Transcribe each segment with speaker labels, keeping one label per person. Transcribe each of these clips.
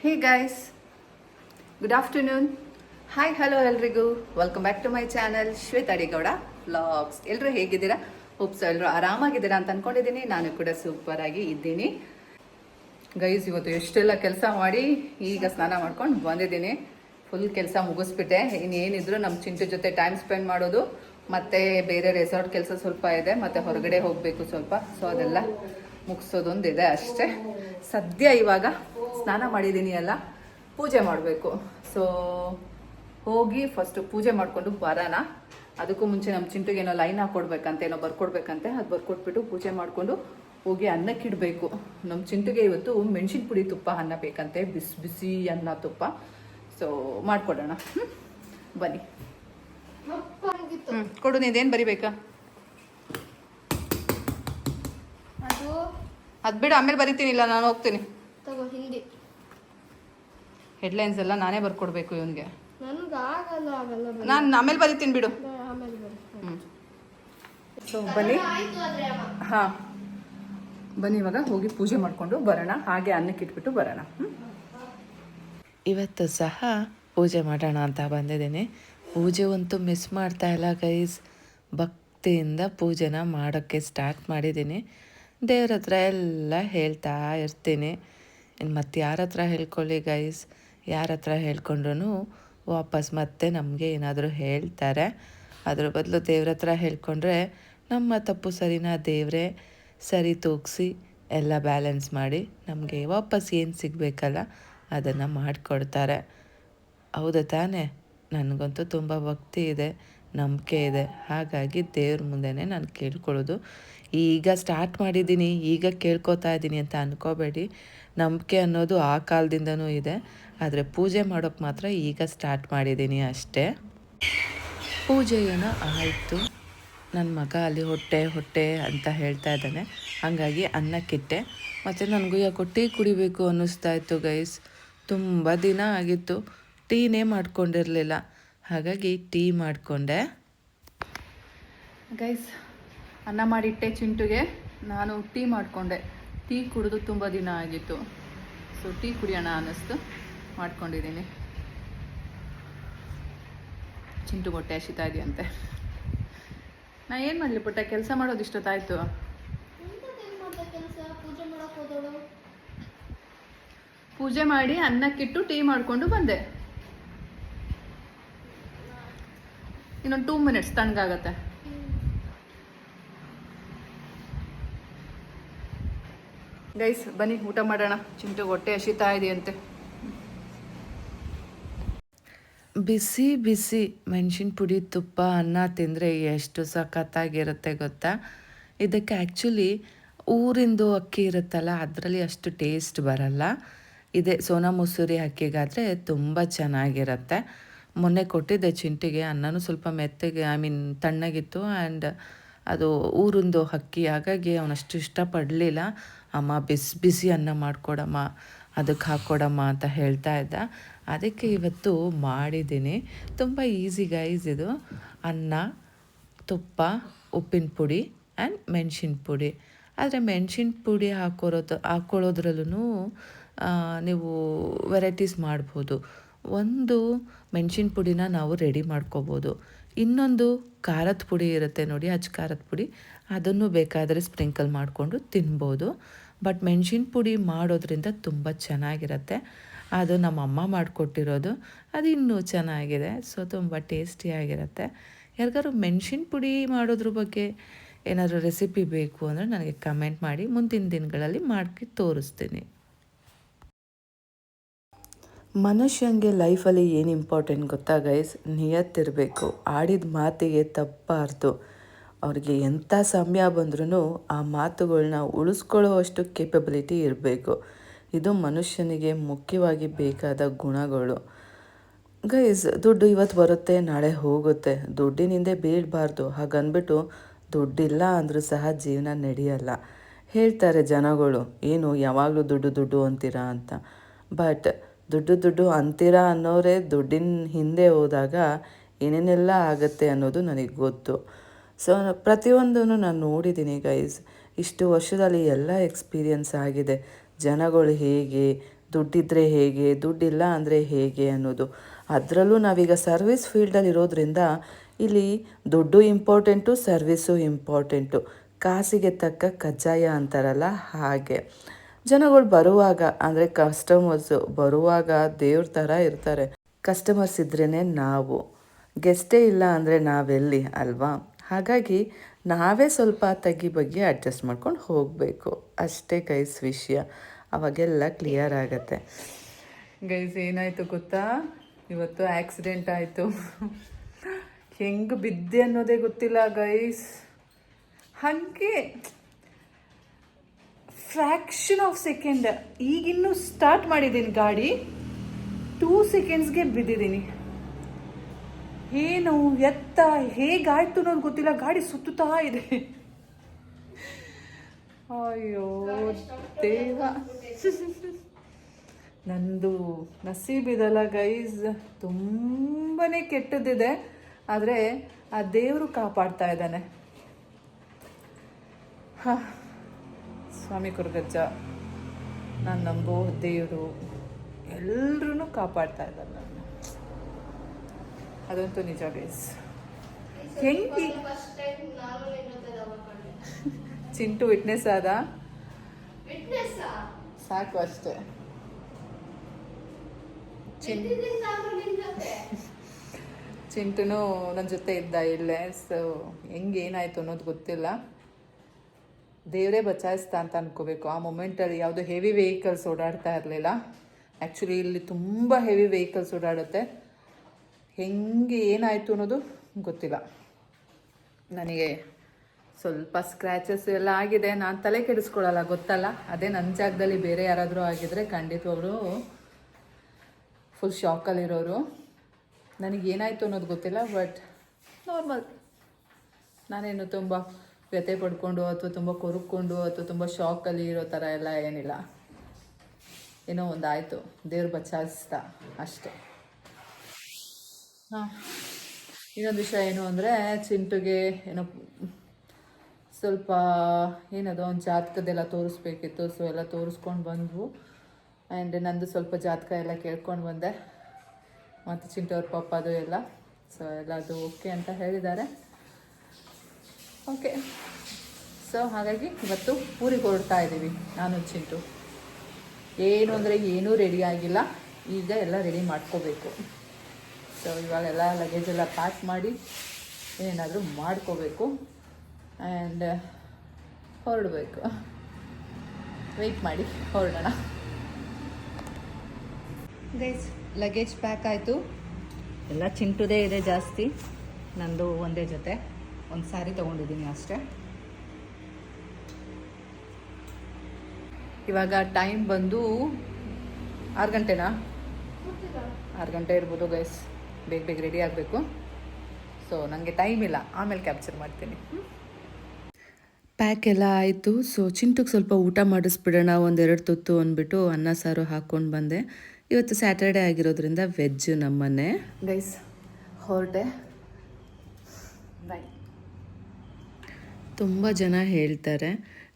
Speaker 1: Hey guys good afternoon hi hello ಎಲ್ರಿಗೂ. Welcome back to my channel Shweta Adigowda vlogs ಎಲ್ಲರೂ ಹೇಗಿದ್ದೀರಾ? Hopes ಎಲ್ಲರೂ ಆರಾಮಾಗಿದ್ದೀರಾ ಅಂತ ಅನ್ಕೊಂಡಿದ್ದೀನಿ. ನಾನು ಕೂಡ ಸೂಪರ್ ಆಗಿ ಇದ್ದೀನಿ. ಗೈಸ್ ಇವತ್ತು ಎಷ್ಟೆಲ್ಲ ಕೆಲಸ ಮಾಡಿ ಈಗ ಸ್ನಾನ ಮಾಡ್ಕೊಂಡು ಬಂದಿದ್ದೀನಿ. ಫುಲ್ ಕೆಲಸ ಮುಗಿಸ್ಬಿಟ್ಟೆ. ಇನ್ನೇನಿದ್ರು ನಮ್ಮ ಚಿಂಟು ಜೊತೆ ಟೈಮ್ ಸ್ಪೆಂಡ್ ಮಾಡೋದು. ಮತ್ತೆ ಬೇರೆ ರೆಸಾರ್ಟ್ ಕೆಲಸ ಸ್ವಲ್ಪ ಇದೆ. ಮತ್ತೆ ಹೊರಗಡೆ ಹೋಗಬೇಕು ಸ್ವಲ್ಪ. ಸೊ ಅದೆಲ್ಲ ಮುಗಿಸೋದೊಂದಿದೆ ಅಷ್ಟೇ. ಸದ್ಯ ಇವಾಗ ಸ್ನಾನ ಮಾಡಿದ್ದೀನಿ ಅಲ್ಲ ಪೂಜೆ ಮಾಡಬೇಕು. ಸೊ ಹೋಗಿ ಫಸ್ಟ್ ಪೂಜೆ ಮಾಡಿಕೊಂಡು ಬರೋಣ. ಅದಕ್ಕೂ ಮುಂಚೆ ನಮ್ಮ ಚಿಂಟುಗೆ ಏನೋ ಲೈನ್ ಹಾಕೊಡ್ಬೇಕಂತೆ ಏನೋ ಬರ್ಕೊಡ್ಬೇಕಂತೆ ಅದು ಬರ್ಕೊಟ್ಬಿಟ್ಟು ಪೂಜೆ ಮಾಡಿಕೊಂಡು ಹೋಗಿ ಅನ್ನಕ್ಕಿಡಬೇಕು ನಮ್ಮ ಚಿಂಟುಗೆ ಇವತ್ತು ಮೆಣಸಿನ ಪುಡಿ ತುಪ್ಪ ಅನ್ನ ಬೇಕಂತೆ ಬಿಸಿ ಬಿಸಿ ಅನ್ನ ತುಪ್ಪ. ಸೊ ಮಾಡಿಕೊಡೋಣ. ಹ್ಞೂ ಬನ್ನಿ. ಹ್ಞೂ ಕೊಡು ನೀದೇನು ಬರಿಬೇಕಾ?
Speaker 2: ಅದು
Speaker 1: ಅದು ಬಿಡು ಆಮೇಲೆ ಬರಿತೀನಿ ಇಲ್ಲ ನಾನು ಹೋಗ್ತೀನಿ.
Speaker 2: ತಗೋ ಹಿಂದಿ.
Speaker 1: ಹೆಡ್ಲೈನ್ಸ್ ಎಲ್ಲ ನಾನೇ ಬರ್ಕೊಡ್ಬೇಕು ಇವನಿಗೆ.
Speaker 2: ನನ್ಗೆ ಆಗಲ್ಲ ಆಗಲ್ಲ
Speaker 1: ನಾನು ಆಮೇಲೆ ಬರಿತೀನಿ ಬಿಡು. ಸೊ ಬನ್ನಿ
Speaker 2: ಆಯ್ತು ಆದ್ರೆ ಅಮ್ಮ
Speaker 1: ಹಾಂ. ಬನ್ನಿ ಇವಾಗ ಹೋಗಿ ಪೂಜೆ ಮಾಡಿಕೊಂಡು ಬರೋಣ. ಹಾಗೆ ಅನ್ನಕ್ಕೆ ಇಟ್ಬಿಟ್ಟು ಬರೋಣ.
Speaker 3: ಇವತ್ತು ಸಹ ಪೂಜೆ ಮಾಡೋಣ ಅಂತ ಬಂದಿದ್ದೀನಿ. ಪೂಜೆ ಅಂತೂ ಮಿಸ್ ಮಾಡ್ತಾ ಇಲ್ಲ ಗೈಸ್ ಭಕ್ತಿಯಿಂದ ಪೂಜೆನ ಮಾಡೋಕ್ಕೆ ಸ್ಟಾರ್ಟ್ ಮಾಡಿದ್ದೀನಿ. ದೇವ್ರ ಹತ್ರ ಎಲ್ಲ ಹೇಳ್ತಾ ಇರ್ತೀನಿ. ಇನ್ನು ಮತ್ತೆ ಯಾರ ಹತ್ರ ಹೇಳ್ಕೊಳ್ಳಿ ಗೈಸ್ ಯಾರ ಹತ್ರ ಹೇಳ್ಕೊಂಡ್ರು ವಾಪಸ್ ಮತ್ತೆ ನಮಗೆ ಏನಾದರೂ ಹೇಳ್ತಾರೆ. ಅದ್ರ ಬದಲು ದೇವ್ರ ಹತ್ರ ಹೇಳ್ಕೊಂಡ್ರೆ ನಮ್ಮ ತಪ್ಪು ಸರಿನಾ ದೇವರೇ? ಸರಿ ತೂಗಿಸಿ, ಎಲ್ಲ ಬ್ಯಾಲೆನ್ಸ್ ಮಾಡಿ ನಮಗೆ ವಾಪಸ್ ಏನು ಸಿಗಬೇಕಲ್ಲ ಅದನ್ನು ಮಾಡಿಕೊಡ್ತಾರೆ. ಹೌದಾ ತಾನೇ? ನನಗಂತೂ ತುಂಬ ಭಕ್ತಿ ಇದೆ, ನಂಬಿಕೆ ಇದೆ. ಹಾಗಾಗಿ ದೇವ್ರ ಮುಂದೆನೇ ನಾನು ಕೇಳ್ಕೊಳ್ಳೋದು. ಈಗ ಸ್ಟಾರ್ಟ್ ಮಾಡಿದ್ದೀನಿ, ಈಗ ಕೇಳ್ಕೊತಾ ಇದ್ದೀನಿ ಅಂತ ಅಂದ್ಕೋಬೇಡಿ ನಂಬಿಕೆ ಅನ್ನೋದು ಆ ಕಾಲದಿಂದನೂ ಇದೆ. ಆದರೆ ಪೂಜೆ ಮಾಡೋಕ್ಕೆ ಮಾತ್ರ ಈಗ ಸ್ಟಾರ್ಟ್ ಮಾಡಿದ್ದೀನಿ ಅಷ್ಟೇ. ಪೂಜೆ ಏನೋ ಆಯಿತು. ನನ್ನ ಮಗ ಅಲ್ಲಿ ಹೊಟ್ಟೆ ಹೊಟ್ಟೆ ಅಂತ ಹೇಳ್ತಾ ಇದ್ದಾನೆ. ಹಾಗಾಗಿ ಅನ್ನಕ್ಕಿಟ್ಟೆ. ಮತ್ತು ನನಗೂ ಯಾಕೋ ಟೀ ಕುಡಿಬೇಕು ಅನ್ನಿಸ್ತಾ ಇತ್ತು ಗೈಸ್ ತುಂಬ ದಿನ ಆಗಿತ್ತು. ಟೀನೇ ಮಾಡ್ಕೊಂಡಿರಲಿಲ್ಲ. ಹಾಗಾಗಿ ಟೀ ಮಾಡಿಕೊಂಡೆ.
Speaker 1: ಗೈಸ್ ಅನ್ನ ಮಾಡಿಟ್ಟೆ ಚಿಂಟುಗೆ. ನಾನು ಟೀ ಮಾಡಿಕೊಂಡೆ. ಟೀ ಕುಡಿದು ತುಂಬ ದಿನ ಆಗಿತ್ತು. ಸೊ ಟೀ ಕುಡಿಯೋಣ ಅನ್ನಿಸ್ತು. ಮಾಡ್ಕೊಂಡಿದ್ದೀನಿ. ಚಿಂಟು ಮೊಟ್ಟೆ ಹಸಿತಾ ಇದೆಯಂತೆ. ನಾ ಏನು ಮಾಡಲಿ ಪುಟ್ಟ? ಕೆಲಸ ಮಾಡೋದು ಇಷ್ಟೊತ್ತಾಯಿತು.
Speaker 2: ಪೂಜೆ
Speaker 1: ಮಾಡಿ ಅನ್ನಕ್ಕಿಟ್ಟು ಟೀ ಮಾಡಿಕೊಂಡು ಬಂದೆ. ಇನ್ನೊಂದು ಟೂ ಮಿನಿಟ್ಸ್ ತಣ್ಣಗಾಗತ್ತೆ ಗೈಸ್ ಬನ್ನಿ, ಊಟ ಮಾಡೋಣ. ಚಿಂಟು ಹೊಟ್ಟೆ ಹಸಿತಾ ಇದೆಯಂತೆ.
Speaker 3: ಬಿಸಿ ಬಿಸಿ. ಮೆಣಸಿನ ಪುಡಿ, ತುಪ್ಪ, ಅನ್ನ ತಿಂದರೆ ಎಷ್ಟು ಸಖತ್ತಾಗಿರುತ್ತೆ ಗೊತ್ತಾ? ಇದಕ್ಕೆ ಆ್ಯಕ್ಚುಲಿ ಊರಿಂದು ಅಕ್ಕಿ ಇರುತ್ತಲ್ಲ, ಅದರಲ್ಲಿ ಅಷ್ಟು ಟೇಸ್ಟ್ ಬರಲ್ಲ. ಇದೇ, ಸೋನಾ ಮಸೂರಿ ಅಕ್ಕಿಗಾದರೆ ತುಂಬ ಚೆನ್ನಾಗಿರುತ್ತೆ. ಮೊನ್ನೆ ಕೊಟ್ಟಿದ್ದೆ ಚಿಂಟಿಗೆ, ಅನ್ನನೂ ಸ್ವಲ್ಪ ಮೆತ್ತಗೆ ಐ ಮೀನ್ ತಣ್ಣಗಿತ್ತು ಆ್ಯಂಡ್ ಅದು ಊರಿಂದು ಅಕ್ಕಿ. ಹಾಗಾಗಿ ಅವನಷ್ಟು ಇಷ್ಟಪಡಲಿಲ್ಲ. ಅಮ್ಮ ಬಿಸಿ ಬಿಸಿ ಅನ್ನ ಮಾಡಿಕೊಡಮ್ಮ ಅದಕ್ಕೆ ಹಾಕ್ಕೊಡಮ್ಮ ಅಂತ ಹೇಳ್ತಾ ಇದ್ದ. ಅದಕ್ಕೆ ಇವತ್ತು ಮಾಡಿದ್ದೀನಿ. ತುಂಬ ಈಸಿ ಗೈಸ್ ಇದು. ಅನ್ನ, ತುಪ್ಪ, ಉಪ್ಪಿನ ಪುಡಿ ಆ್ಯಂಡ್ ಮೆಣಸಿನ ಪುಡಿ. ಆದರೆ ಮೆಣಸಿನ ಪುಡಿ ಹಾಕೋರೋದು ಹಾಕ್ಕೊಳ್ಳೋದ್ರಲ್ಲೂ ನೀವು ವೆರೈಟೀಸ್ ಮಾಡ್ಬೋದು. ಒಂದು ಮೆಣಸಿನ ಪುಡಿನ ನಾವು ರೆಡಿ ಮಾಡ್ಕೋಬೋದು. ಇನ್ನೊಂದು ಖಾರದ ಪುಡಿ ಇರುತ್ತೆ ನೋಡಿ ಅಚ್ಚ ಖಾರದ ಪುಡಿ. ಅದನ್ನು ಬೇಕಾದರೆ ಸ್ಪ್ರಿಂಕಲ್ ಮಾಡಿಕೊಂಡು ತಿನ್ಬೋದು. ಬಟ್ ಮೆಣಸಿನ ಪುಡಿ ಮಾಡೋದ್ರಿಂದ ತುಂಬ ಚೆನ್ನಾಗಿರುತ್ತೆ. ಅದು ನಮ್ಮ ಅಮ್ಮ ಮಾಡಿಕೊಟ್ಟಿರೋದು. ಅದು ಇನ್ನೂ ಚೆನ್ನಾಗಿದೆ. ಸೊ ತುಂಬ ಟೇಸ್ಟಿಯಾಗಿರುತ್ತೆ ಯಾರಿಗಾದ್ರು ಮೆಣಸಿನ ಪುಡಿ ಮಾಡೋದ್ರ ಬಗ್ಗೆ ಏನಾದರೂ ರೆಸಿಪಿ ಬೇಕು ಅಂದರೆ ನನಗೆ ಕಮೆಂಟ್ ಮಾಡಿ. ಮುಂದಿನ ದಿನಗಳಲ್ಲಿ ಮಾಡಿ ತೋರಿಸ್ತೀನಿ. ಮನುಷ್ಯನಿಗೆ ಲೈಫಲ್ಲಿ ಏನು ಇಂಪಾರ್ಟೆಂಟ್ ಗೊತ್ತಾ ಗೈಸ್ ನಿಯತ್ತಿರಬೇಕು. ಆಡಿದ ಮಾತಿಗೆ ತಪ್ಪಾರ್ದು. ಅವ್ರಿಗೆ ಎಂಥ ಸಮಯ ಬಂದ್ರೂ ಆ ಮಾತುಗಳನ್ನ ಉಳಿಸ್ಕೊಳ್ಳುವಷ್ಟು ಕೇಪಬಿಲಿಟಿ ಇರಬೇಕು. ಇದು ಮನುಷ್ಯನಿಗೆ ಮುಖ್ಯವಾಗಿ ಬೇಕಾದ ಗುಣಗಳು. ಗೈಸ್ ದುಡ್ಡು ಇವತ್ತು ಬರುತ್ತೆ, ನಾಳೆ ಹೋಗುತ್ತೆ. ದುಡ್ಡಿನಿಂದ ಬೀಳಬಾರ್ದು. ಹಾಗನ್ಬಿಟ್ಟು ದುಡ್ಡಿಲ್ಲ ಅಂದರೂ ಸಹ ಜೀವನ ನಡೆಯಲ್ಲ. ಹೇಳ್ತಾರೆ ಜನಗಳು, ಏನು ಯಾವಾಗಲೂ ದುಡ್ಡು ದುಡ್ಡು ಅಂತೀರಾ ಅಂತ. ಬಟ್ ದುಡ್ಡು ದುಡ್ಡು ಅಂತೀರಾ ಅನ್ನೋರೇ ದುಡ್ಡಿನ ಹಿಂದೆ ಹೋದಾಗ ಏನೇನೆಲ್ಲ ಆಗುತ್ತೆ ಅನ್ನೋದು ನನಗೆ ಗೊತ್ತು. ಸೊ ಪ್ರತಿಯೊಂದನ್ನು ನಾನು ನೋಡಿದ್ದೀನಿ ಗೈಸ್ ಇಷ್ಟು ವರ್ಷದಲ್ಲಿ ಎಲ್ಲ ಎಕ್ಸ್ಪೀರಿಯನ್ಸ್ ಆಗಿದೆ. ಜನಗಳು ಹೇಗೆ, ದುಡ್ಡಿದ್ರೆ ಹೇಗೆ, ದುಡ್ಡಿಲ್ಲ ಅಂದರೆ ಹೇಗೆ ಅನ್ನೋದು. ಅದರಲ್ಲೂ ನಾವೀಗ ಸರ್ವಿಸ್ ಫೀಲ್ಡಲ್ಲಿ ಇರೋದ್ರಿಂದ ಇಲ್ಲಿ ದುಡ್ಡು ಇಂಪಾರ್ಟೆಂಟು ಸರ್ವಿಸು ಇಂಪಾರ್ಟೆಂಟು ಕಾಸಿಗೆ ತಕ್ಕ ಕಜ್ಜಾಯ ಅಂತಾರಲ್ಲ ಹಾಗೆ. ಜನಗಳು ಬರುವಾಗ, ಅಂದರೆ ಕಸ್ಟಮರ್ಸು ಬರುವಾಗ ದೇವ್ರ ಥರ ಇರ್ತಾರೆ. ಕಸ್ಟಮರ್ಸ್ ಇದ್ರೇ ನಾವು. ಗೆಸ್ಟೇ ಇಲ್ಲ ಅಂದರೆ ನಾವೆಲ್ಲಿ, ಅಲ್ವಾ? ಹಾಗಾಗಿ ನಾವೇ ಸ್ವಲ್ಪ ತಗ್ಗಿ ಬಗ್ಗೆ ಅಡ್ಜಸ್ಟ್ ಮಾಡ್ಕೊಂಡು ಹೋಗಬೇಕು. ಅಷ್ಟೇ ಗೈಸ್ ವಿಷಯ. ಅವಾಗೆಲ್ಲ ಕ್ಲಿಯರ್ ಆಗತ್ತೆ. ಗೈಸ್ ಏನಾಯಿತು ಗೊತ್ತಾ? ಇವತ್ತು ಆಕ್ಸಿಡೆಂಟ್ ಆಯಿತು. ಹೆಂಗೆ ಬಿದ್ದೆ ಅನ್ನೋದೇ ಗೊತ್ತಿಲ್ಲ ಗೈಸ್ ಹಾಗೆ ಫ್ರ್ಯಾಕ್ಷನ್ ಆಫ್ ಸೆಕೆಂಡ್ ಈಗಿನ್ನೂ ಸ್ಟಾರ್ಟ್ ಮಾಡಿದ್ದೀನಿ ಗಾಡಿ. ಟೂ ಸೆಕೆಂಡ್ಸ್ಗೆ ಬಿದ್ದಿದ್ದೀನಿ. ಏನು ಎತ್ತ ಹೇಗಾಯ್ತು ಅನ್ನೋದು ಗೊತ್ತಿಲ್ಲ. ಗಾಡಿ ಸುತ್ತುತ್ತಾ ಇದೆ. ಅಯ್ಯೋ, ದೇವ. ನಂದು ನಸೀಬಿದಲ್ಲ ಗೈಸ್ ತುಂಬಾ ಕೆಟ್ಟದಿದೆ ಆದರೆ ಆ ದೇವರು ಕಾಪಾಡ್ತಾ ಇದ್ದಾನೆ. ಹಾ. ಸ್ವಾಮಿ ಕುರುಗಜ್ಜ, ನಾನು ನಂಬೋ ದೇವರು ಎಲ್ಲರೂ ಕಾಪಾಡ್ತಾ ಇದ್ದಾರೆ ನನ್ನ ಅದಂತೂ ನಿಜ ಗೈಸ್ ಹೆಂಗೆ? ಚಿಂಟು ವಿಟ್ನೆಸ್ ಆದ? ಸಾಕು ಅಷ್ಟೇ. ಚಿಂಟುನು ನನ್ನ ಜೊತೆ ಇದ್ದ ಇಲ್ಲೇ ಸೊ ಹೆಂಗೆ ಏನಾಯ್ತು ಅನ್ನೋದು ಗೊತ್ತಿಲ್ಲ. ದೇವರೇ ಬಚಾಯಿಸ್ತಾ ಅಂತ ಅನ್ಕೋಬೇಕು. ಆ ಮೊಮೆಂಟಲ್ಲಿ ಯಾವುದೋ ಹೆವಿ ವೆಹಿಕಲ್ಸ್ ಓಡಾಡ್ತಾ ಇರಲಿಲ್ಲ. ಆ್ಯಕ್ಚುಲಿ ಇಲ್ಲಿ ತುಂಬ ಹೆವಿ ವೆಹಿಕಲ್ಸ್ ಓಡಾಡುತ್ತೆ. ಹೆಂಗೆ ಏನಾಯಿತು ಅನ್ನೋದು ಗೊತ್ತಿಲ್ಲ. ನನಗೆ ಸ್ವಲ್ಪ ಸ್ಕ್ರ್ಯಾಚಸ್ ಎಲ್ಲ ಆಗಿದೆ. ನಾನು ತಲೆ ಕೆಡಿಸ್ಕೊಳ್ಳಲ್ಲ, ಗೊತ್ತಲ್ಲ? ಅದೇ ನನ್ನ ಜಾಗದಲ್ಲಿ ಬೇರೆ ಯಾರಾದರೂ ಆಗಿದ್ರೆ ಖಂಡಿತವಾಗ್ಲೂ ಫುಲ್ ಶಾಕಲ್ಲಿರೋರು ನನಗೆ ಏನಾಯಿತು ಅನ್ನೋದು ಗೊತ್ತಿಲ್ಲ ಬಟ್ ನಾರ್ಮಲ್ ನಾನೇನು ತುಂಬ ವ್ಯಥೆ ಪಡ್ಕೊಂಡು ಅಥವಾ ತುಂಬ ಕೊರುಕೊಂಡು ಅಥವಾ ತುಂಬ ಶಾಕಲ್ಲಿ ಇರೋ ಥರ ಎಲ್ಲ ಏನಿಲ್ಲ. ಏನೋ ಒಂದು ಆಯಿತು ದೇವ್ರು ಬಚಾಯಿಸ್ತಾ ಅಷ್ಟೇ. ಇನ್ನೊಂದು ವಿಷಯ ಏನು ಅಂದರೆ ಚಿಂಟುಗೆ ಏನೋ ಸ್ವಲ್ಪ ಏನದು ಒಂದು ಜಾತಕದೆಲ್ಲ ತೋರಿಸ್ಬೇಕಿತ್ತು ಸೊ ಎಲ್ಲ ತೋರಿಸ್ಕೊಂಡು ಬಂದ್ವು. ಆ್ಯಂಡ್ ನಂದು ಸ್ವಲ್ಪ ಜಾತಕ ಎಲ್ಲ ಕೇಳ್ಕೊಂಡು ಬಂದೆ. ಮತ್ತು ಚಿಂಟು ಅವ್ರ ಪಪ್ಪದು ಎಲ್ಲ. ಸೊ ಎಲ್ಲ ಅದು ಓಕೆ ಅಂತ ಹೇಳಿದ್ದಾರೆ. ಓಕೆ ಸೊ ಹಾಗಾಗಿ ಇವತ್ತು ಊರಿಗೆ ಹೊರಡ್ತಾ ಇದ್ದೀವಿ ನಾನು, ಚಿಂಟು. ಏನು ಅಂದರೆ ಏನೂ ರೆಡಿ ಆಗಿಲ್ಲ. ಈಗ ಎಲ್ಲ ರೆಡಿ ಮಾಡ್ಕೋಬೇಕು. ಸೊ ಇವಾಗೆಲ್ಲ ಲಗೇಜ್ ಎಲ್ಲ ಪ್ಯಾಕ್ ಮಾಡಿ ಏನಾದರೂ ಮಾಡ್ಕೋಬೇಕು ಆ್ಯಂಡ್ ಹೊರಡಬೇಕು. ವೆಯ್ಟ್ ಮಾಡಿ, ಹೊರಡೋಣ. ಗೈಸ್ ಲಗೇಜ್ ಪ್ಯಾಕ್ ಆಯಿತು. ಎಲ್ಲ ಚಿಂಟುದೇ ಇದೆ ಜಾಸ್ತಿ. ನಂದು ಒಂದೇ ಜೊತೆ. ಒಂದು ಸ್ಯಾರಿ ತೊಗೊಂಡಿದ್ದೀನಿ ಅಷ್ಟೇ. ಇವಾಗ ಟೈಮ್ ಬಂದು ಆರು ಗಂಟೆನಾ? ಆರು ಗಂಟೆ ಇರ್ಬೋದು ಗೈಸ್ ಬೇಗ ಬೇಗ ರೆಡಿ ಆಗಬೇಕು. ಸೊ ನನಗೆ ಟೈಮ್ ಇಲ್ಲ. ಆಮೇಲೆ ಕ್ಯಾಪ್ಚರ್ ಮಾಡ್ತೀನಿ. ಪ್ಯಾಕ್ ಎಲ್ಲ ಆಯಿತು. ಸೊ ಚಿಂಟುಗೆ ಸ್ವಲ್ಪ ಊಟ ಮಾಡಿಸ್ಬಿಡೋಣ. ಒಂದೆರಡು ತುತ್ತು ಅಂದ್ಬಿಟ್ಟು ಅನ್ನ ಸಾರು ಹಾಕ್ಕೊಂಡು ಬಂದೆ. ಇವತ್ತು ಸ್ಯಾಟರ್ಡೆ ಆಗಿರೋದ್ರಿಂದ ವೆಜ್ ನಮ್ಮನೆ. ಗೈಸ್ ಹೊರಟೆ. ಬೈ ತುಂಬ ಜನ ಹೇಳ್ತಾರೆ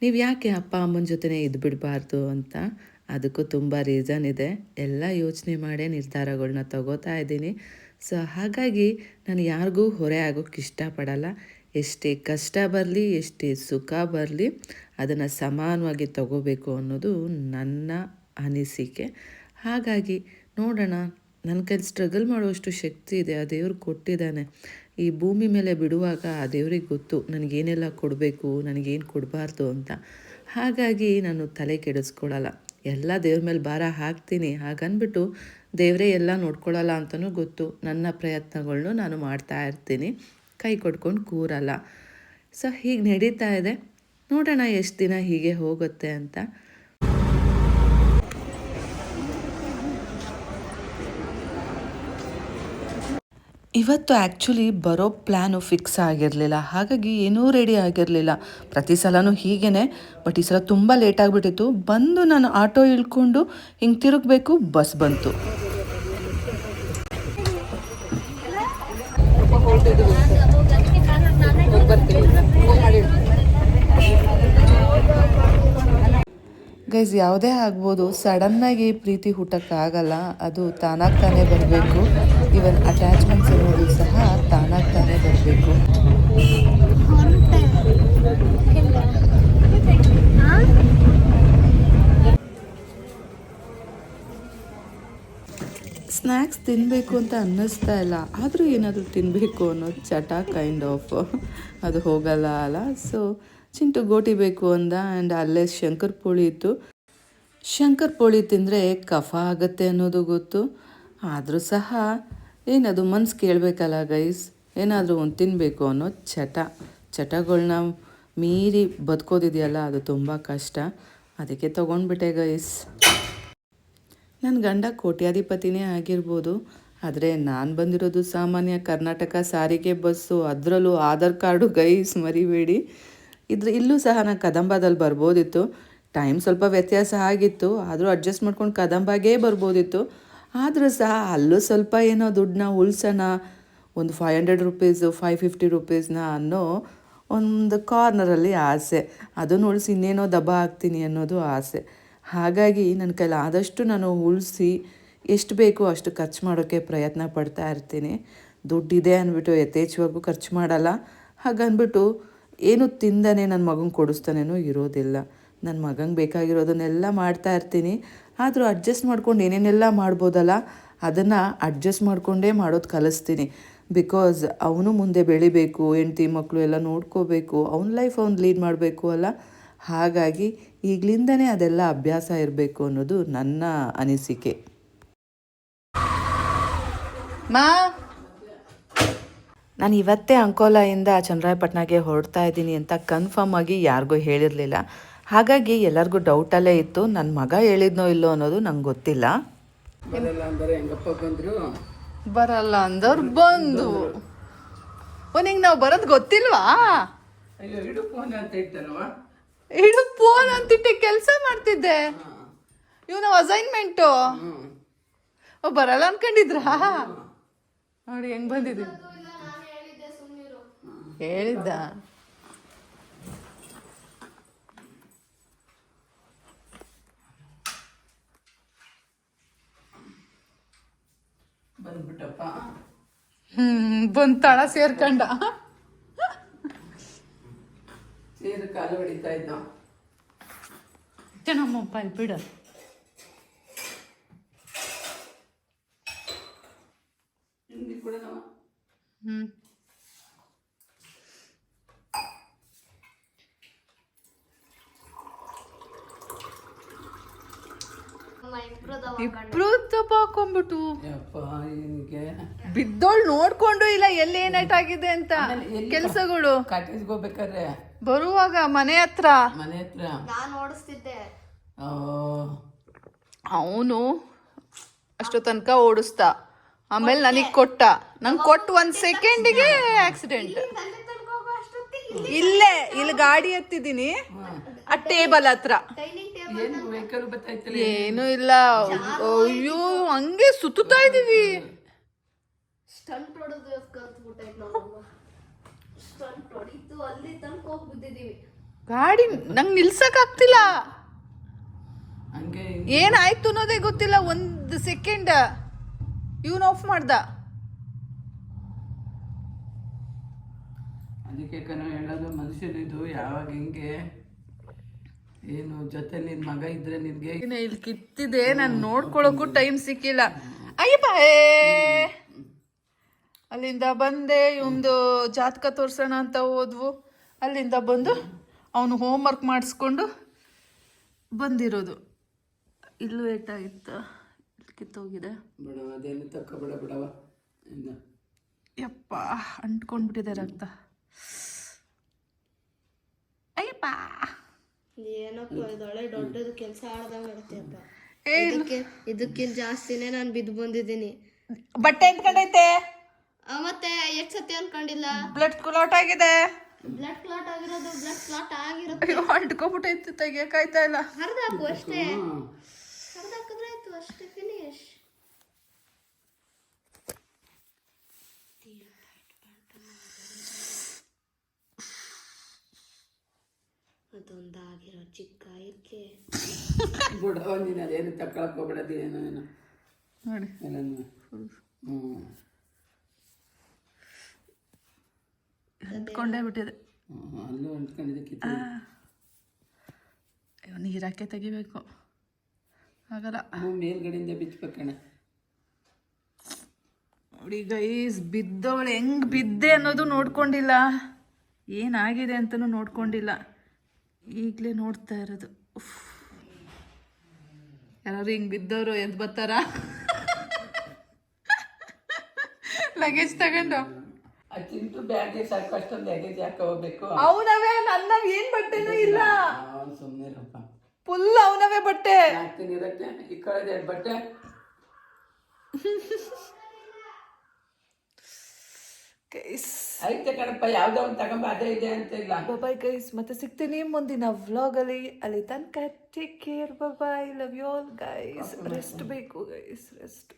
Speaker 3: ನೀವು ಯಾಕೆ ಅಪ್ಪ ಅಮ್ಮನ ಜೊತೆನೇ ಇದ್ಬಿಡಬಾರ್ದು ಅಂತ? ಅದಕ್ಕೂ ತುಂಬ ರೀಸನ್ ಇದೆ. ಎಲ್ಲ ಯೋಚನೆ ಮಾಡೇ ನಿರ್ಧಾರಗಳನ್ನ ತಗೋತಾ ಇದ್ದೀನಿ. ಸೊ ಹಾಗಾಗಿ ನಾನು ಯಾರಿಗೂ ಹೊರೆ ಆಗೋಕ್ಕೆ ಇಷ್ಟಪಡಲ್ಲ. ಎಷ್ಟೇ ಕಷ್ಟ ಬರಲಿ, ಎಷ್ಟೇ ಸುಖ ಬರಲಿ, ಅದನ್ನು ಸಮಾನವಾಗಿ ತಗೋಬೇಕು ಅನ್ನೋದು ನನ್ನ ಅನಿಸಿಕೆ. ಹಾಗಾಗಿ ನೋಡೋಣ, ನನ್ನ ಕೈಲಿ ಸ್ಟ್ರಗಲ್ ಮಾಡುವಷ್ಟು ಶಕ್ತಿ ಇದೆ, ಆ ದೇವ್ರು ಕೊಟ್ಟಿದ್ದಾನೆ. ಈ ಭೂಮಿ ಮೇಲೆ ಬಿಡುವಾಗ ಆ ದೇವ್ರಿಗೆ ಗೊತ್ತು, ನನಗೇನೆಲ್ಲ ಕೊಡಬೇಕು, ನನಗೇನು ಕೊಡಬಾರ್ದು ಅಂತ. ಹಾಗಾಗಿ ನಾನು ತಲೆ ಕೆಡಿಸ್ಕೊಳ್ಳಲ್ಲ. ಎಲ್ಲ ದೇವ್ರ ಮೇಲೆ ಭಾರ ಹಾಕ್ತೀನಿ. ಹಾಗನ್ಬಿಟ್ಟು ದೇವರೇ ಎಲ್ಲ ನೋಡ್ಕೊಳ್ಳಲ್ಲ ಅಂತಲೂ ಗೊತ್ತು. ನನ್ನ ಪ್ರಯತ್ನಗಳನ್ನೂ ನಾನು ಮಾಡ್ತಾ ಇರ್ತೀನಿ. ಕೈ ಕೊಟ್ಕೊಂಡು ಕೂರಲ್ಲ. ಸೊ ಹೀಗೆ ನಡೀತಾ ಇದೆ. ನೋಡೋಣ ಎಷ್ಟು ದಿನ ಹೀಗೆ ಹೋಗುತ್ತೆ ಅಂತ. ಇವತ್ತು ಆ್ಯಕ್ಚುಲಿ ಬರೋ ಪ್ಲ್ಯಾನು ಫಿಕ್ಸ್ ಆಗಿರಲಿಲ್ಲ ಹಾಗಾಗಿ ಏನೂ ರೆಡಿ ಆಗಿರಲಿಲ್ಲ ಪ್ರತಿ ಸಲನೂ ಹೀಗೇ ಬಟ್ ಈ ಸಲ ತುಂಬ ಲೇಟ್ ಆಗಿಬಿಟ್ಟಿತ್ತು ಬಂದು ನಾನು ಆಟೋ ಇಳ್ಕೊಂಡು ಹಿಂಗೆ ತಿರುಗಬೇಕು ಬಸ್ ಬಂತು ಗೈಸ್ ಯಾವುದೇ ಆಗ್ಬೋದು, ಸಡನ್ನಾಗಿ ಪ್ರೀತಿ ಹುಟ್ಟಕ್ಕಾಗಲ್ಲ. ಅದು ತಾನಾಗಿ ತಾನೇ ಬರಬೇಕು. ಇವನ್ ಅಟ್ಯಾಚ್ಮೆಂಟ್ಸ್ ಅನ್ನೋದು ಸಹ ತಾನಾಗಿ ತಾನೇ ಬರಬೇಕು. ಸ್ನ್ಯಾಕ್ಸ್ ತಿನ್ನಬೇಕು ಅಂತ ಅನ್ನಿಸ್ತಾ ಇಲ್ಲ. ಆದರೂ ಏನಾದರೂ ತಿನ್ನಬೇಕು ಅನ್ನೋ ಚಟ ಕೈಂಡ್ ಆಫ್ ಅದು ಹೋಗಲ್ಲ ಅಲ್ಲ. ಸೊ ಚಿಂಟು ಗೋಟಿ ಬೇಕು ಅಂದ ಆ್ಯಂಡ್ ಅಲ್ಲೇ ಶಂಕರ್ ಪೋಳಿ ಇತ್ತು. ಶಂಕರ್ ಪೋಳಿ ತಿಂದರೆ ಕಫ ಆಗುತ್ತೆ ಅನ್ನೋದು ಗೊತ್ತು. ಆದರೂ ಸಹ ಏನದು ಮನ್ಸು ಕೇಳಬೇಕಲ್ಲ ಗೈಸ್ ಏನಾದರೂ ಒಂದು ತಿನ್ನಬೇಕು ಅನ್ನೋ ಚಟ. ಚಟಗಳನ್ನ ಮೀರಿ ಬದುಕೋದಿದೆಯಲ್ಲ, ಅದು ತುಂಬ ಕಷ್ಟ. ಅದಕ್ಕೆ ತೊಗೊಂಡ್ಬಿಟ್ಟೆ ಗೈಸ್ ನನ್ನ ಗಂಡ ಕೋಟ್ಯಾಧಿಪತಿನೇ ಆಗಿರ್ಬೋದು. ಆದರೆ ನಾನು ಬಂದಿರೋದು ಸಾಮಾನ್ಯ ಕರ್ನಾಟಕ ಸಾರಿಗೆ ಬಸ್ಸು. ಅದರಲ್ಲೂ ಆಧಾರ್ ಕಾರ್ಡು ಗೈಸ್ ಮರಿಬೇಡಿ. ಇದ್ರ ಇಲ್ಲೂ ಸಹ ನಾನು ಕದಂಬದಲ್ಲಿ ಬರ್ಬೋದಿತ್ತು. ಟೈಮ್ ಸ್ವಲ್ಪ ವ್ಯತ್ಯಾಸ ಆಗಿತ್ತು. ಆದರೂ ಅಡ್ಜಸ್ಟ್ ಮಾಡ್ಕೊಂಡು ಕದಂಬಾಗೇ ಬರ್ಬೋದಿತ್ತು. ಆದರೂ ಸಹ ಅಲ್ಲೂ ಸ್ವಲ್ಪ ಏನೋ ದುಡ್ಡನ್ನ ಉಳ್ಸೋಣ, ಒಂದು five hundred rupees five fifty ರುಪೀಸ್ನ ಅನ್ನೋ ಒಂದು ಕಾರ್ನರಲ್ಲಿ ಆಸೆ. ಅದನ್ನು ಉಳಿಸಿ ಇನ್ನೇನೋ ದಬ್ಬ ಹಾಕ್ತೀನಿ ಅನ್ನೋದು ಆಸೆ. ಹಾಗಾಗಿ ನನ್ನ ಕೈಲಿ ಆದಷ್ಟು ನಾನು ಉಳಿಸಿ ಎಷ್ಟು ಬೇಕೋ ಅಷ್ಟು ಖರ್ಚು ಮಾಡೋಕ್ಕೆ ಪ್ರಯತ್ನ ಪಡ್ತಾ ಇರ್ತೀನಿ. ದುಡ್ಡಿದೆ ಅಂದ್ಬಿಟ್ಟು ಯಥೇಚ್ಛವಾಗೂ ಖರ್ಚು ಮಾಡಲ್ಲ. ಹಾಗನ್ಬಿಟ್ಟು ಏನು ತಿಂದನೆ ನನ್ನ ಮಗಂಗೆ ಕೊಡಿಸ್ತಾನೇನೋ ಇರೋದಿಲ್ಲ. ನನ್ನ ಮಗಂಗೆ ಬೇಕಾಗಿರೋದನ್ನೆಲ್ಲ ಮಾಡ್ತಾ ಇರ್ತೀನಿ. ಆದರೂ ಅಡ್ಜಸ್ಟ್ ಮಾಡ್ಕೊಂಡು ಏನೇನೆಲ್ಲ ಮಾಡ್ಬೋದಲ್ಲ, ಅದನ್ನು ಅಡ್ಜಸ್ಟ್ ಮಾಡಿಕೊಂಡೇ ಮಾಡೋದು ಕಲಿಸ್ತೀನಿ. ಬಿಕಾಸ್ ಅವನು ಮುಂದೆ ಬೆಳಿಬೇಕು, ಹೆಂಡ್ತಿ ಮಕ್ಕಳು ಎಲ್ಲ ನೋಡ್ಕೋಬೇಕು, ಅವ್ನ ಲೈಫ್ ಅವ್ನು ಲೀಡ್ ಮಾಡಬೇಕು ಅಲ್ಲ. ಹಾಗಾಗಿ ಈಗಲಿಂದನೇ ಅದೆಲ್ಲ ಅಭ್ಯಾಸ ಇರಬೇಕು ಅನ್ನೋದು ನನ್ನ ಅನಿಸಿಕೆ.
Speaker 1: ಮಾ
Speaker 3: ನಾನು ಇವತ್ತೇ ಅಂಕೋಲಾಯಿಂದ ಚನ್ನರಾಯಪಟ್ಟಣಗೆ ಹೊರಡ್ತಾ ಇದ್ದೀನಿ ಅಂತ ಕನ್ಫರ್ಮ್ ಆಗಿ ಯಾರಿಗೂ ಹೇಳಿರಲಿಲ್ಲ. ಹಾಗಾಗಿ ಎಲ್ಲರಿಗೂ ಡೌಟಲ್ಲೇ ಇತ್ತು. ನನ್ನ ಮಗ ಹೇಳಿದ್ನೋ ಇಲ್ಲೋ ಅನ್ನೋದು ನಂಗೆ ಗೊತ್ತಿಲ್ಲ.
Speaker 1: ಬರಲ್ಲ ಅಂದವ್ರು ಬಂದು. ಓ ನಿಂಗೆ ನಾವು ಬರೋದು ಗೊತ್ತಿಲ್ವಾ? ಇಡು ಫೋನ್ ಅಂತಿಟ್ಟೆ ಕೆಲಸ ಮಾಡ್ತಿದ್ದೆ. ಇವನ ಅಸೈನ್ಮೆಂಟು ಓ ಬರಲ್ಲ ಅನ್ಕೊಂಡಿದ್ರಾ? ನೋಡಿ ಹೆಂಗ್ ಬಂದಿದ್ದೀವಿ ಹೇಳಿದ್ದ ಹ್ಮ್ ಬಂದ್ ತಳ ಸೇರ್ಕಂಡ.
Speaker 3: ಸೇರು ಕಾಲು ಹೊಡಿತಾ ಇದ್ದ.
Speaker 1: ನಮ್ಮ ಮೊಬೈಲ್ ಬಿಡ. ಹ್ಮ್. ಇಬ್ರು ತಪ್ಪ ಹಾಕೊಂಡ್ಬಿಟ್ಟು ಬಿದ್ದೋಳ್ ನೋಡ್ಕೊಂಡು ಇಲ್ಲ ಎಲ್ಲಿ ಆಗಿದೆ ಅಂತ ಕೆಲ್ಸಗಳು.
Speaker 3: ಹೋಗ್ಬೇಕಾದ್ರೆ?
Speaker 1: ಬರುವಾಗ ಮನೆ ಹತ್ರ.
Speaker 3: ಮನೆ ಹತ್ರ?
Speaker 2: ನಾನು ಓಡಿಸ್ತಿದ್ದೆ.
Speaker 1: ಅವನು ಅಷ್ಟೋ ತನಕ ಓಡಿಸ್ತಾ. ಆಮೇಲೆ ನನಗೆ ಕೊಟ್ಟ. ನಂಗೆ ಕೊಟ್ಟು ಒಂದ್ ಸೆಕೆಂಡಿಗೆ ಆಕ್ಸಿಡೆಂಟ್ ಇಲ್ಲೇ ಇಲ್ಲಿ ಗಾಡಿ ಎತ್ತಿದ್ದೀನಿ. ಆ ಟೇಬಲ್ ಹತ್ರ.
Speaker 2: ಡೈನಿಂಗ್ ಟೇಬಲ್
Speaker 3: ಏನು
Speaker 1: ಇಲ್ಲ? ಅಯ್ಯೋ ಹಂಗೆ ಸುತ್ತುತ್ತಾ ಇದೀವಿ ಗಾಡಿ ನಂಗೆ ನಿಲ್ಸಕ್ ಆಗ್ತಿಲ್ಲ.
Speaker 3: ಹಂಗೆ
Speaker 1: ಏನಾಯ್ತು ಅನ್ನೋದೇ ಗೊತ್ತಿಲ್ಲ. ಒಂದು ಸೆಕೆಂಡ್ ಇವನ್ ಆಫ್ ಮಾಡ್ದ.
Speaker 3: ಅದಕ್ಕೆ ಕಣ ಹೇಳೋದು ಮನುಷ್ಯನಿದು ಯಾವಾಗ ಹಿಂಗೆ? ಏನು ಜೊತೆ ನಿನ್ ಮಗ ಇದ್ರೆ ನಿನ್ಗೆ
Speaker 1: ಇಲ್ಲಿ ಕಿತ್ತಿದೆ ನಾನು ನೋಡ್ಕೊಳಕ್ಕೂ ಟೈಮ್ ಸಿಕ್ಕಿಲ್ಲ. ಅಯ್ಯಪ್ಪ ಅಲ್ಲಿಂದ ಬಂದೆ ಇವಂದು ಜಾತಕ ತೋರ್ಸೋಣ ಅಂತ ಹೋದ್ವು. ಅಲ್ಲಿಂದ ಬಂದು ಅವನು ಹೋಮ್ ವರ್ಕ್ ಮಾಡಿಸ್ಕೊಂಡು ಬಂದಿರೋದು. ಇಲ್ಲೂ ಏಟಾಗಿತ್ತು ಇಲ್ಲಿ ಕಿತ್ತೋಗಿದೆ.
Speaker 3: ಬಿಡವ ಅದೇನು ತಕ್ಕ ಬಿಡ ಬಿಡವ
Speaker 1: ಯಪ್ಪ ಅಂಟ್ಕೊಂಡ್ಬಿಟ್ಟಿದೆ ರಕ್ತ. ಅಯ್ಯಪ್ಪ!
Speaker 2: ಏನಪ್ಪ ಇದೊಳ್ಳೆ ದೊಡ್ಡದು ಕೆಲಸ ಆಡ್ದಂಗೆ ಇದಕ್ಕೆ ಇದಕ್ಕಿಂತ ಜಾಸ್ತಿನೇ ನಾನು ಬಿದ್ದು ಬಂದಿದ್ದೀನಿ.
Speaker 1: ಬಟ್ಟೆ ಎತ್ಕೊಂಡೈತೆ?
Speaker 2: ಮತ್ತೆ ಎಷ್ಟು ಸತಿ ಅನ್ಕೊಂಡಿಲ್ಲ?
Speaker 1: ಬ್ಲಡ್ ಕ್ಲಾಟ್ ಆಗಿದೆ.
Speaker 2: ಬ್ಲಡ್ ಕ್ಲಾಟ್ ಆಗಿರೋದು ಬ್ಲಡ್ ಕ್ಲಾಟ್ ಆಗಿರೋದು
Speaker 1: ಅಯ್ಯೋ ಅಂಟ್ಕೊಬಿಟ್ಟೈತೆ ತೆಗಿಯಕಾಯ್ತಾ ಇಲ್ಲ.
Speaker 2: ಹರಿದಾಕು ಅಷ್ಟೇ. ಹರಿದಾಕಿದ್ರೆ ಆಯ್ತು ಅಷ್ಟೇ. ಅದೊಂದಾಗಿರೋ ಚಿಕ್ಕ ಗಾಯಕ್ಕೆ
Speaker 4: ಬಿಡ ನೀನು ಅದೇನು ತಕೊಳಕ್ ಹೋಗ್ಬಿಡೋದೇನು ಏನು
Speaker 1: ನೋಡಿ.
Speaker 4: ಎಲ್ಲನೂ ಹ್ಞೂ
Speaker 1: ಅಂದ್ಕೊಂಡೇ ಬಿಟ್ಟಿದೆ.
Speaker 4: ಅಲ್ಲೂ ಅಂಟ್ಕೊಂಡಿದ್ದೆ ಕಿತ್ತು.
Speaker 1: ಅಯ್ಯೋ ನೀರಾಕೆ ತೆಗಿಬೇಕು. ಆಗಲ್ಲ.
Speaker 4: ಮೇಲ್ಗಡೆಯಿಂದ ಬಿಚ್ಚಬೇಕಣ್ಣ
Speaker 1: ನೋಡಿ ಗೈಸ್ ಬಿದ್ದವಳು ಹೆಂಗ್ ಬಿದ್ದೆ ಅನ್ನೋದು ನೋಡ್ಕೊಂಡಿಲ್ಲ. ಏನಾಗಿದೆ ಅಂತಲೂ ನೋಡ್ಕೊಂಡಿಲ್ಲ. ಈಗಲೇ ನೋಡ್ತಾ ಇರೋದು. ಯಾರು ಹಿಂಗೆ ಬಿದ್ದವರು ಎದ್ದು ಬರ್ತಾರ? ಲಗೇಜ್ ತಗೊಂಡು.
Speaker 4: ಚಿಂಟು ಬ್ಯಾಗ್ಗೆ ಸಾಕು ಅಷ್ಟೊಂದು ಲಗೇಜ್ ಯಾಕೆ ಹೋಗ್ಬೇಕು
Speaker 1: ಅವನವೇ ನನ್ನ ಏನ್ ಬಟ್ಟೆನೂ ಇಲ್ಲ.
Speaker 4: ಸುಮ್ಮನೆ ಇರಪ್ಪ.
Speaker 1: ಫುಲ್ ಅವನವೇ ಬಟ್ಟೆ.
Speaker 4: ಹಾಕ್ತೀನಿ ಇರಕ್ಕೆ ಈ ಕಡೆ ಬಟ್ಟೆ.
Speaker 1: ಗೈಸ್
Speaker 4: ಐತೆ ಕಣಪ್ಪ ಯಾವುದೋ ಒಂದು ತಗೊಂಬ ಅದೇ ಇದೆ ಅಂತ ಇಲ್ಲ.
Speaker 1: ಬಾಯ್ ಗೈಸ್ ಮತ್ತೆ ಸಿಗ್ತೀನಿ ಮುಂದಿನ ವ್ಲಾಗಲ್ಲಿ ಅಲ್ಲಿ. ತನಕ take care bye love you all guys rest ಬೇಕು ಗೈಸ್ ರೆಸ್ಟ್